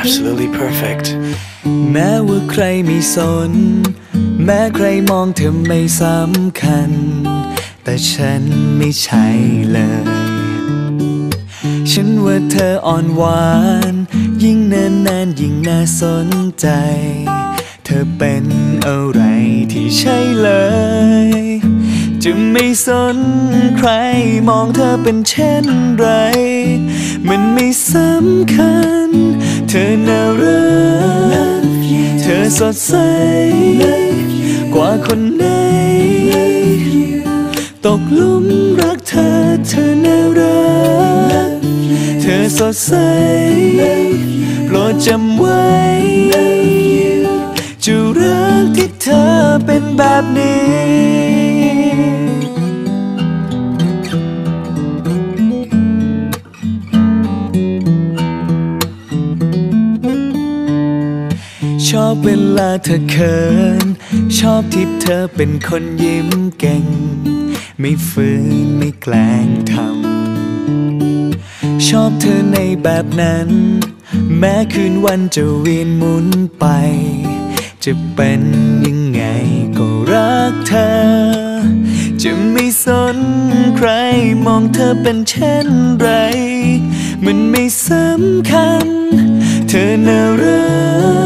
absolutely perfect. แม้ว่าใครไม่สน แม้ใครมองเธอไม่สำคัญ แต่ฉันไม่ใช่เลย ฉันว่าเธออ่อนหวาน ยิ่งนานนานยิ่งน่าสนใจ เธอเป็นอะไรที่ใช่เลย จะไม่สนใครมองเธอเป็นเช่นไร มันไม่สำคัญ สดใส กว่าคนไหน ตกหลุมรักเธอเธอน่ารัก เธอสดใส โปรดจำไว้ จะรักที่เธอเป็นแบบนี้ อบเวลาเธอเขิน ชอบที่เธอเป็นคนยิ้มเก่ง ไม่ฝืนไม่แกล้งทำ ชอบเธอในแบบนั้น แม้คืนวันจะเวียนหมุนไป จะเป็นยังไงก็รักเธอ จะไม่สนใครมองเธอเป็นเช่นไร มันไม่สำคัญ เธอน่ารัก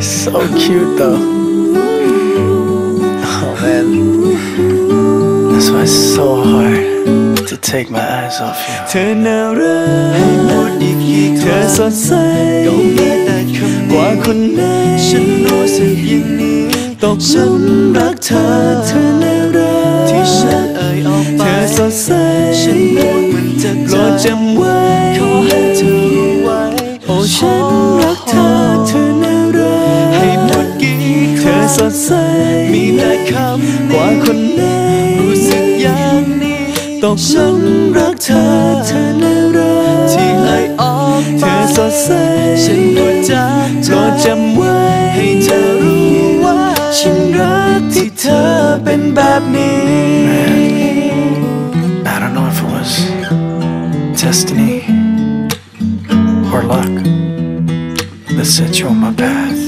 So cute though. Oh man, that's why it's so hard to take my eyes off you. เธอน่ารักให้พูดอีกกี่เธอสดใสก็มีแต่คำว่าคนไหนฉันรู้สึกอย่างนี้ตกหลุมรักเธอเธอน่ารักที่ฉันเอ่ยออกไปเธอสดใสฉันพูดมันจะโปรดจำไว้ขอให้เธอรู้ไว้โอ้ฉัน สดใส มีแต่คำนี้กว่าคนไหนรู้สึกอย่างนี้ตกหลุมรักเธอเธอน่ารักที่เอ่ยออกเธอสดใส ฉันรู้จักโปรดจำไว้ ให้เธอรู้ว่า ฉันรักที่เธอเป็นแบบนี้ I don't know if it was destiny or luck that set you on my path,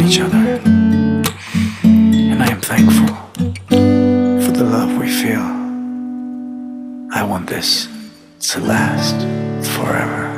each other, and I am thankful for the love we feel. I want this to last forever.